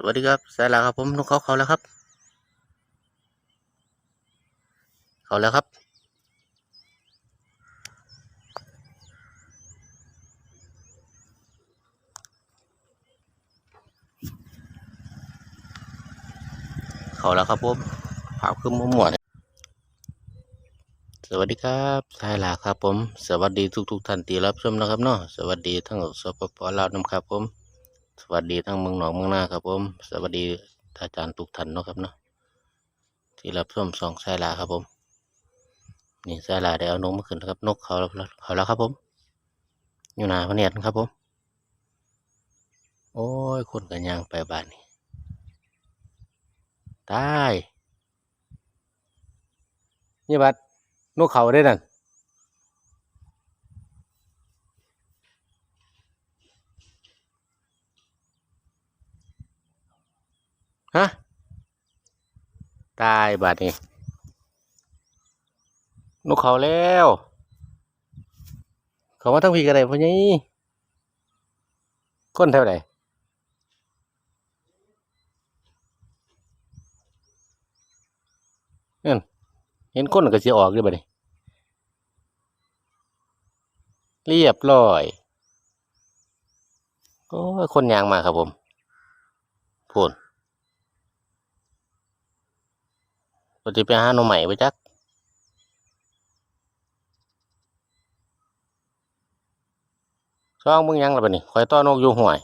สวัสดีครับสายลาครับผมนกเขาเขาแล้วครับ เขาแล้วครับ เขาแล้วครับผมภาพขึ้นมั่วๆสวัสดีครับสายลาครับผม สวัสดีทุกๆท่านที่รับชมนะครับเนาะ สวัสดีทั้งสปปลาวนำครับผม สวัสดีทั้งเมืองหนองเมืองนาครับผม สวัสดีอาจารย์ทุกท่านเนาะครับเนาะที่รับชมสองสายลาครับผมนี่สายลาได้เอานกมาขึ้นครับนกเขาเขาแล้วครับผม อยู่หนาพะเนียดครับผม โอ้ยคนกันยางไปบ้านนี่ตายนี่บัดนกเขาได้นั่น ฮะตายบาดนี้นกเขาแล้ว เขามาทั้งพีกันเลยพ่อนี่ก้นเท่าไหร่นั่นเห็นก้นก็จะออกด้วยบ่นี่เรียบร้อยโอ้คนยางมาครับผมพูน ปฏิไปหาหน่อใหม่ไปจักช่องมึงยังละบัดนี้คอยต้อนกอยู่ห่วย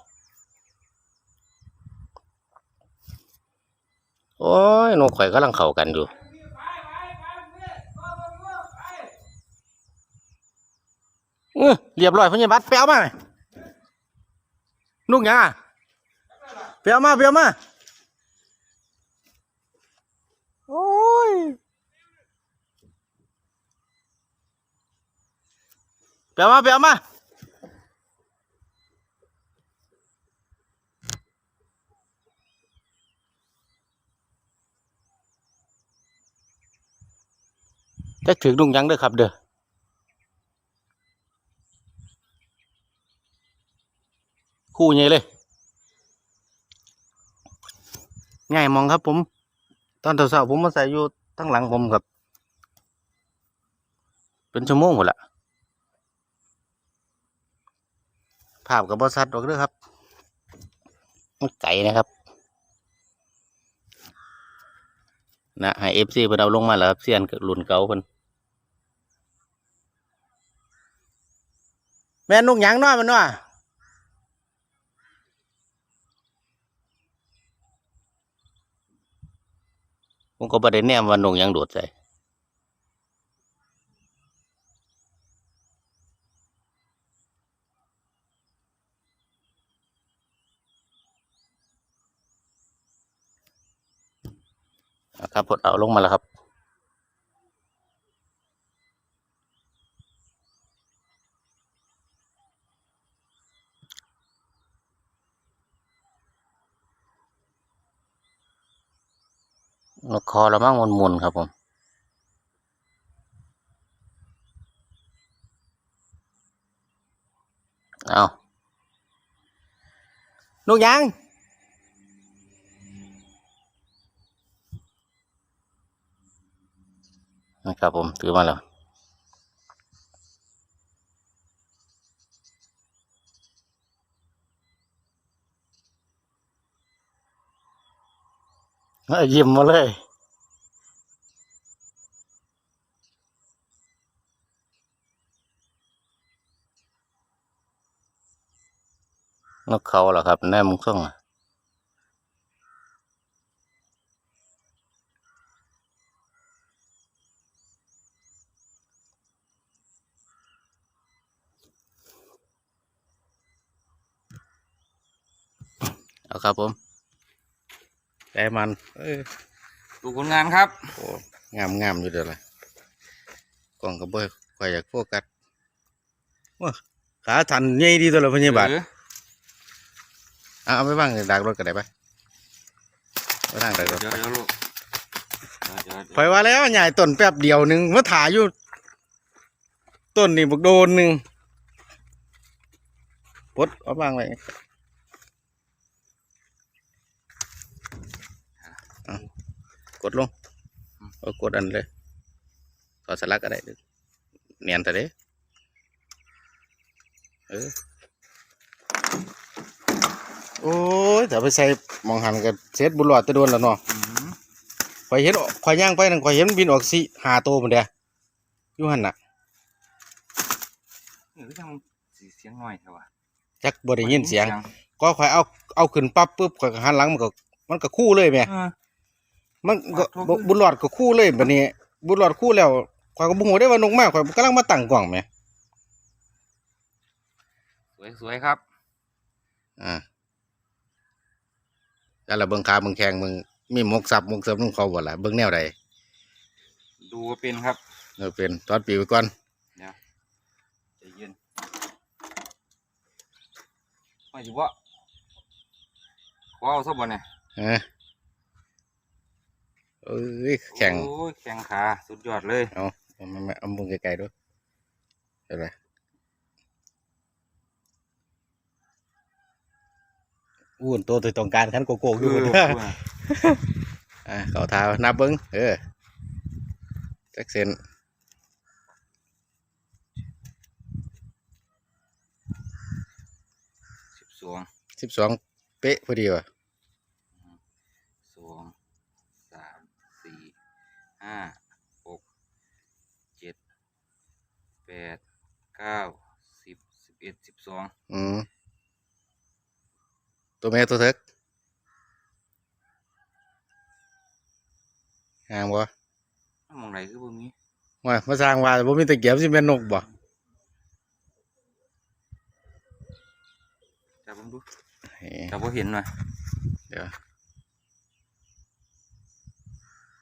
โอ้ย นกข่อยกำลังเข้ากันอยู่เออเรียบร้อยพญาบัตรไปเอามานุกยังอะไปเอามาไปเอามา โอ้ย เปียวมาเปียวมาจะถึงดุงยังเด้อครับเด้อคู่ใหญ่เลยง่ายมองครับผม ตอนเช้าๆผมมาใส่อยู่ตั้งหลังผมครับ เป็นชั่วโมงหมดละ ภาพกับบอสัตว์ดอกเด้อครับมันไก่นะครับนะให้เอฟซีเพิ่นเอาลงมาแล้วครับเซียนกับรุ่นเก่าเพิ่นแม่นกหยังน้อยมันน้อผมก็บ่ได้แนมว่านกหยังโดดใส่ ครับผมเอาลงมาแล้วครับ นกคอแล้วมั่งมนๆครับผมเอานกยัง นะครับผมถือมาแล้วเอ้ยยิ้มมาเลยนกเขาเหรอครับแน่มึงส่งอะ เอาครับผมแต่มันเอ้ยดูผลงานครับโอ้งามงามอยู่เดี๋ยวละกล่องกระเบื้องคอยอยากโฟกัสว้าขาทันใหญ่ดีตัวละพญาบาทหรือเอาเอาไปบ้างดักรถกันได้ปะไปนั่งดักรถเดี๋ยวเดี๋ยวลูกเดี๋ยวเดี๋ยวคอยว่าแล้วใหญ่ต้นแป๊บเดียวหนึงมาถ่ายอยู่ ต้นนี่บักโดนหนึ่งปลดเอาบ้างเล กดลงเอากดอันเลยถอดสลักก็ได้เนียนแต่เด้เออโอ้ยแต่ไปใส่หมองหันกับเซตบุญหลอดจะโดนแล้วเนาะอืมข่อยเห็นข่อยย่างไปนั่นข่อยเห็นมันบินออกสิหาตัวมันเดียอยู่หันน่ะนี่ก็ยังสีเสียงหน่อยเถอะวะจักบ่ได้ยินเสียง ก็ข่อยเอาเอาขึ้นปั๊บปุ๊บข่อยก็หันหลังมันก็มันก็คู่เลยแหม่เออ มันก็ขอโทษบุญหลอดก็คู่เลยบัดนี้ บุญหลอดคู่แล้วข่อยก็บ่ฮู้ได้ว่านกมาข่อยกำลังมาตั้งกล้องแหมสวยสวยครับ อ่าแล้วละเบิ่งขาเบิ่งแข้งมึงมีหมกสับหมกสับนุ่งเขาบ่ล่ะเบิ่งแนวใดดูว่าเป็นครับเออเป็นตอนปีไว้ก่อนเดี๋ยวใจเย็นมาอยู่บ่ขอเอาซะบ่เนี่ยเออ เอ้ยแข่งโอ้ยแข่งขาสุดยอดเลยเอาเอามามาเอามุงไกลๆด้วยเห็นไหมอ้วนตัวตัวตรงกลารขันโกโก้อยู่เออเด้ออ่าเขาทานับเบิ้งเออจักเซนสิบสองสิบสองเป๊ะพอดีว่ะ สองสามสี่ ห้าหกเจ็ดแปดเก้าสิบสิบเอ็ดสิบสองอืมตัวแม่ตัวเท็กห่างบ่มองไหนคือพวกนี้ว่ามาสร้างว่าแต่บ่มีตะเกียบสิแม่นนกบ่จับผมดูเฮ้จับผมเห็นหน่อยเดี๋ยว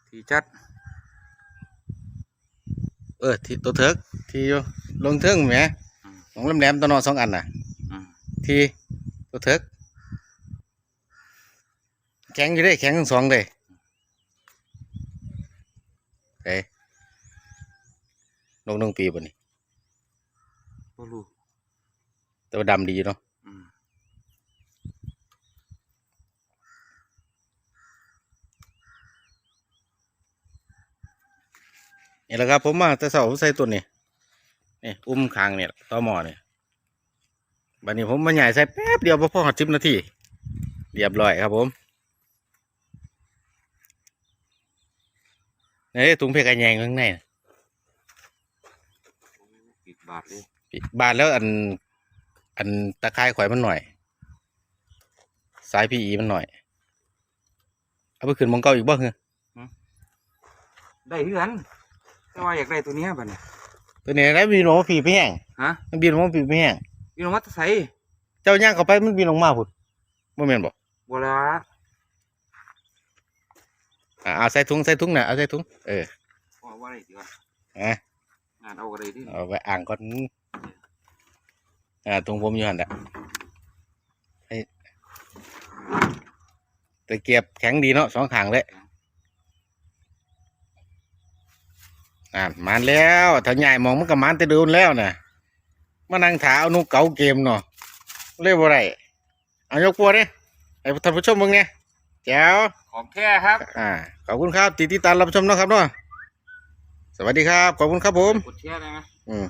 ทีจัด เออที่ตัวเถิกที่อยู่ลงเทิงแหมอืมลงแหลมๆตัวนอสองอันน่ะอืมที่ตัวเถิกแข็งอยู่เด้แข็งทั้งสองเลยเอ้ยนกหนึ่งปีบ่นี่บ่รู้แต่ว่าดำดีเนาะ นี่แหละครับ ผมมาแต่เสาผมใส่ตัวนี้นี่อุ้มคางเนี่ยต่อหมอเนี่ยบัดนี้ผมมาใหญ่ใส่แป๊บเดียวพอพอสิบนาทีเรียบร้อยครับผมนี่ถุงเพกไอแยงข้างในน่ะปิดบาทเลยบานแล้วอัน อันตะไคร้ข่อยมันหน่อย สายพีอีมันหน่อย เอาไปขึ้นหมองเก่าอีกบ่เหรอได้เพื่อน แต่ว่าอยากได้ตัวเนี้ยบัดเนี่ยตัวนี้ได้บินออกมาผีไปแห้งฮะมันบินออกมาผีไปแห้งพี่น้องวัดใส่เจ้าย่างเข้าไปมันบินออกมาพุ่นบ่แม่นบ่บัวละอ่าเอาใส่ถุงใส่ถุงน่ะเอาใส่ถุงเออว่าว่าอะไรดีวะอะงานเอาอะไรดิเอาไปอ่างก่อนอ่าถุงผมอยู่หั่นแหละให้ตะเกียบแข็งดีเนาะสองข้างเลย อ่ามันแล้วถ้าใหญ่มองมันก็มันแต่โดนแล้วน่ะมานั่งถาเอานุกเก๋าเกมเนาะเรียกว่าไรเอายกปัวเนี่ยให้ท่านผู้ชมมึงเนี่ยแจ๋วของแท้ครับ อ่าขอบคุณครับติดติดตามรับชมเนาะครับเนาะสวัสดีครับ ขอบคุณครับผมกดแชร์ได้ไหมอืม